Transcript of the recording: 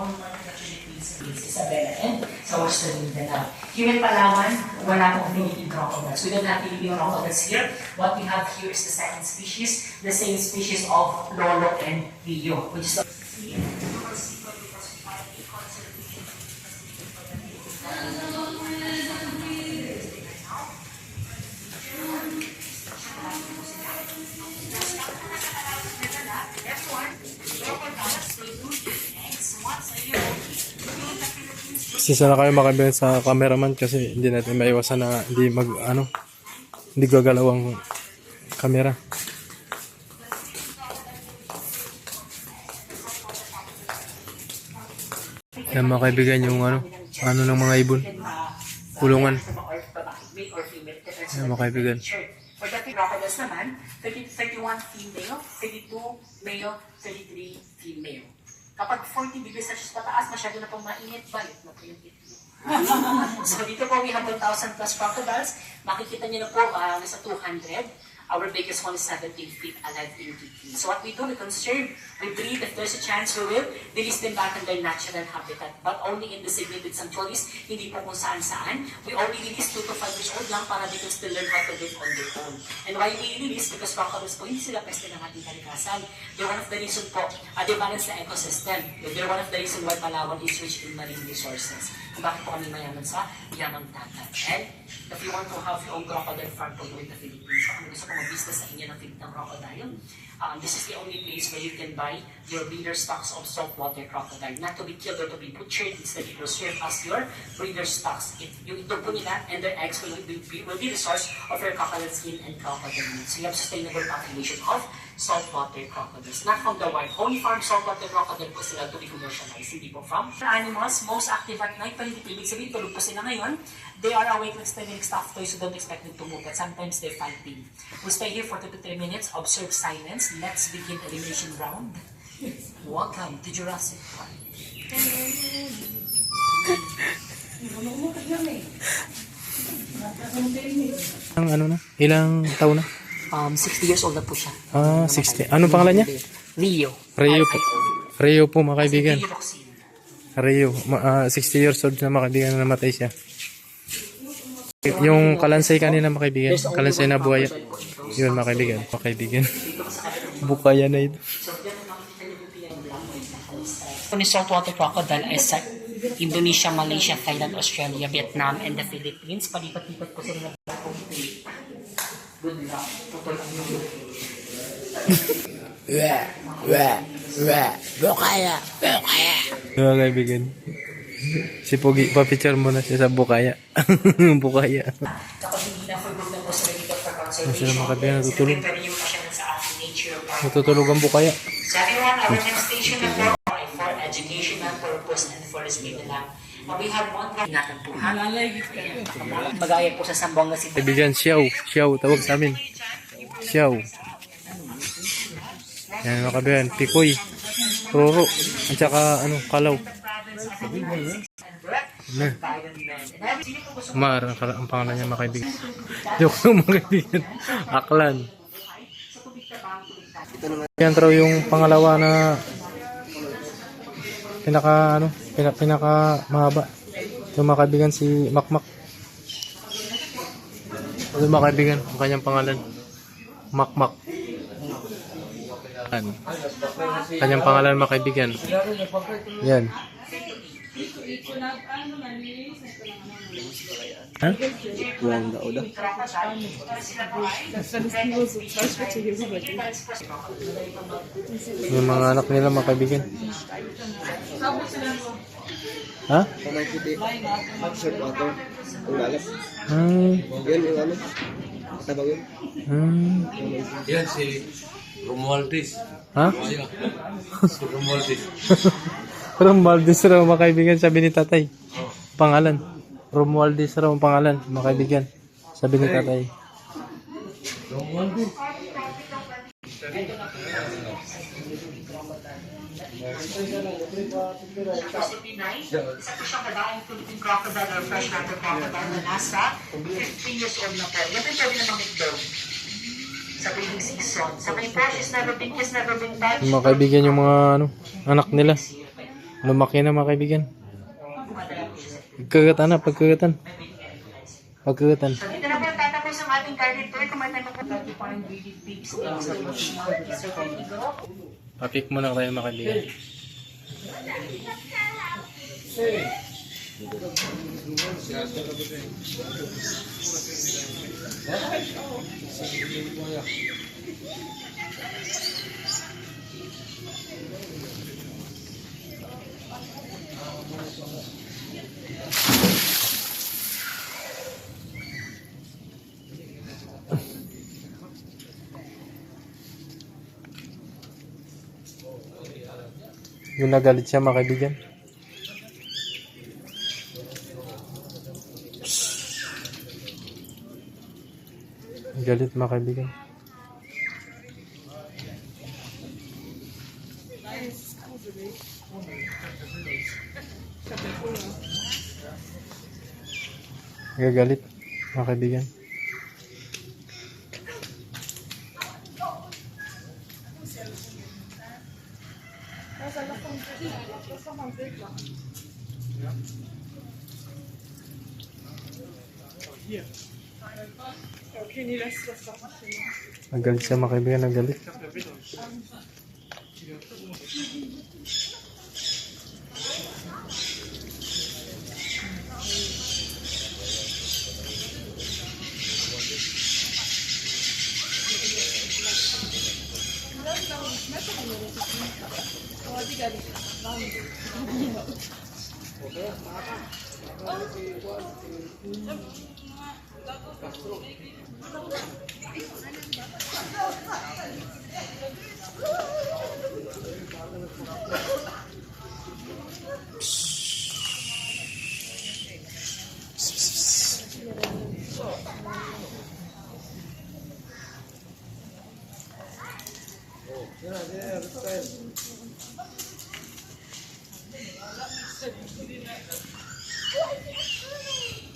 common market of Philippines is Isabela and sa Western Mindanao. Here in Palawan, wala pong Philippine crocodiles. We don't have Philippine crocodiles here. What we have here is the second species, the same species of Lolo and Rio, which is the Sisa na kayo makabihan sa cameraman kasi hindi natin maiwasan na hindi mag ano hindi gagalaw ang camera. Yan mga kaibigan yung ano, ano ng mga ibon. Kulungan. Yan mga kaibigan. For the crocodiles naman, 30 31 female, 32 male, 33 female. Kapag 40 degrees Celsius pataas, masyado na pong mainit, balik na po yung itlog. so dito po we have 1,000 plus crocodiles. Makikita niyo na po, uh, nasa 200. Our biggest one is 17 feet alive in DP. So what we do, we conserve, we breed, if there's a chance we will, release them back in their natural habitat. But only in the designated sanctuaries, hindi po kung saan-saan. We only release 2 to 5 years old lang para they can still learn how to live on their own. And why we release? Because crocodiles po, hindi sila peste ng ating kalikasan. They're one of the reason po, uh, they balance the ecosystem. They're one of the reason why Palawan is rich in marine resources. Kung bakit po kami mayaman sa yamang dagat. And if you want to have your own crocodile farm po in the Philippines, kung gusto mag-business sa inyo ng ng crocodile, um, this is the only place where you can buy your breeder stocks of saltwater crocodile. Not to be killed or to be butchered, instead it will serve as your breeder stocks. It, yung ito po nila and their eggs will be, will be the source of your crocodile skin and crocodile meat. So you have sustainable population of saltwater crocodiles. Not from the wild. Only farm saltwater crocodile po sila to be commercialized. Hindi po from animals, most active at night, hindi ibig sabihin, tulog po sila ngayon. They are awake like standing stuffed toys, so don't expect them to move. But sometimes they're fighting. We stay here for 2 to 3 minutes, observe silence. Let's begin elimination round. Welcome to Jurassic Park. Ang ano na? Ilang taon na? Um, 60 years old na po siya. Ah, 60. Anong pangalan niya? Rio. Rio po. Rio po mga kaibigan. Rio ma- ah, 60 years old na mga kaibigan na namatay siya. Yung kalansay kanina mga kaibigan, kalansay na buhaya. Yun mga kaibigan, mga kaibigan. Bukaya na ito. Ni saltwater crocodile ay sa Indonesia, Malaysia, Thailand, Australia, Vietnam, and the Philippines. Palipat-lipat po sila ng Good luck. Putol ang yung Mga kaibigan. Si Pogi, pa-picture mo na siya sa Bukaya. Bukaya. Na na Ano sila mga kaibigan natutulog? Natutulog ang Bukaya. So everyone, our next station na for educational purpose and for speed lang. Uh, we have one po ha. Magaya po sa Sambonga City. Kaibigan, Xiao. Xiao, tawag sa amin. Xiao. Yan mga kaibigan, Pikoy. Roro. At saka, ano, Kalaw. Na. Mar, ang, ang pangalan niya mga kaibigan. Joke lang mga kaibigan. Aklan. Yan raw yung pangalawa na pinaka ano, pinaka, pinaka mahaba. Yung mga kaibigan si Makmak. Ano mga kaibigan, ang kanyang pangalan. Makmak. Yan. Kanyang pangalan mga kaibigan. Yan. Ha? Yung mga anak nila mga kaibigan. Ha? Kamay puti. Short water. Ang lalap. Hmm. Yan ano. Tabang yun. Hmm. Yan si Romualdez. Ha? Si Romualdez. Romualdez raw mga kaibigan, sabi ni tatay. Pangalan. Romualdez raw ang pangalan, mga kaibigan. Sabi ni tatay. Kasi Pinay, isa po siyang kadaang Philippine crocodile or freshwater crocodile na nasa 15 years old na po. Yan po pwede namang itlog sa breeding season. Sa may po, she's never been, he's never been touched. Yung mga kaibigan yung mga ano, anak nila. Lumaki na mga kaibigan. Pagkagatan na, pagkagatan. Pagkagatan. So, dito na po tatapos ang ating garden tour. May tanong po lagi po ang really big steps sa mga Sir Bendigo. Papik muna tayo mga kaibigan. Yung nagalit siya mga kaibigan. Galit mga kaibigan. Gagalit mga kaibigan. Nagalit siya mga kaibigan, nagalit. Oh, my God. Thank you.